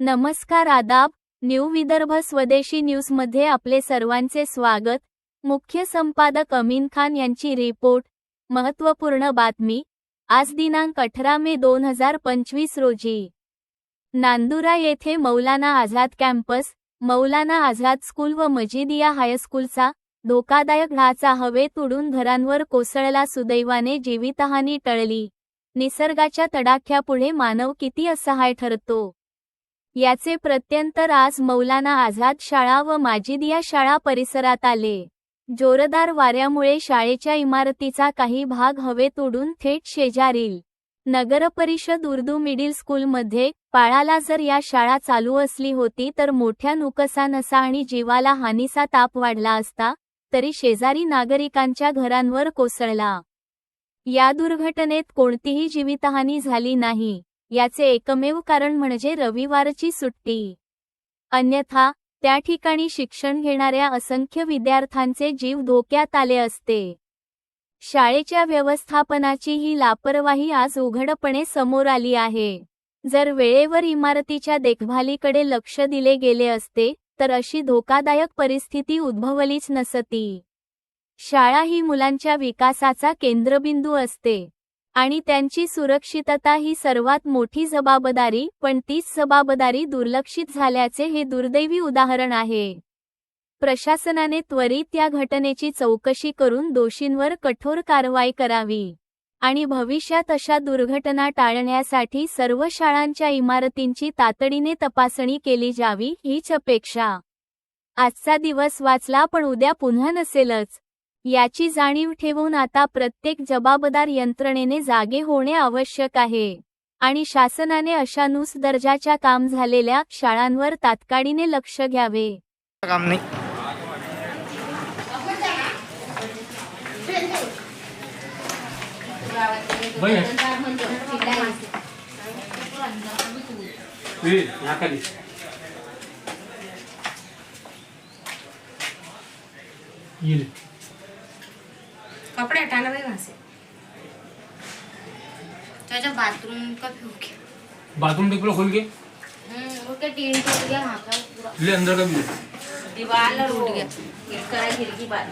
नमस्कार आदाब न्यू विदर्भ स्वदेशी न्यूजमध्ये आपले सर्वांचे स्वागत. मुख्य संपादक अमीन खान यांची रिपोर्ट. महत्त्वपूर्ण बातमी. आज दिनांक अठरा मे दोन हजार पंचवीस रोजी. नांदुरा येथे मौलाना आझाद कॅम्पस मौलाना आझाद स्कूल व मजिदिया हायस्कूलचा धोकादायक ढाचा हवेत उडून घरांवर कोसळला सुदैवाने जीवितहानी टळली. निसर्गाच्या तडाख्यापुढे मानव किती असहाय ठरतो? याचे प्रत्यंतर आज मौलाना आझाद शाळा व माजिदिया शाळा परिसरात आले. जोरदार वाऱ्यामुळे शाळेच्या इमारतीचा काही भाग हवेत उडून थेट शेजारील नगरपरिषद उर्दू मिडिल स्कूलमध्ये पाळाला जर या शाळा चालू असली होती तर मोठ्या नुकसानसा आणि जीवाला हानीचा ताप वाढला असता तरी शेजारी नागरिकांच्या घरांवर कोसळला. या दुर्घटनेत कोणतीही जीवितहानी झाली नाही. याचे एकमेव कारण म्हणजे रविवारची सुट्टी. अन्यथा त्या ठिकाणी शिक्षण घेणाऱ्या असंख्य विद्यार्थ्यांचे जीव धोक्यात आले असते. शाळेच्या व्यवस्थापनाची ही लापरवाही आज उघडपणे समोर आली आहे. जर वेळेवर इमारतीच्या देखभालीकडे लक्ष दिले गेले असते तर अशी धोकादायक परिस्थिती उद्भवलीच नसती. शाळा ही मुलांच्या विकासाचा केंद्रबिंदू असते. आणि त्यांची सुरक्षितता ही सर्वात मोठी जबाबदारी पण तीच जबाबदारी दुर्लक्षित झाल्याचे हे दुर्दैवी उदाहरण आहे. प्रशासनाने त्वरित या घटनेची चौकशी करून दोषींवर कठोर कारवाई करावी. आणि भविष्यात अशा दुर्घटना टाळण्यासाठी सर्व शाळांच्या इमारतींची तातडीने तपासणी केली जावी हीच अपेक्षा. आजचा दिवस वाचला पण उद्या पुन्हा नसेलच. याची जाणीव ठेवून आता प्रत्येक जबाबदार यंत्रणेने जागे होणे आवश्यक आहे आणि शासनाने अशा नुस दर्जाच्या काम झालेल्या शाळांवर तात्काळीने लक्ष घ्यावे काम नाही ए, नाकाली. ये ले. कपड़े हटाना भाई वहाँ से। चाचा बाथरूम का भी हो गया बाथरूम टेबल खोल के हम्म, वो क्या टीन टूट गया वहाँ का पूरा। ले अंदर का भी दीवार ना टूट गया। गिर कर खिड़की बात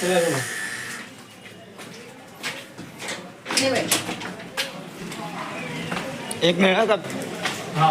चला चला. नहीं भाई एक मिनिट का हा।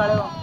过来吧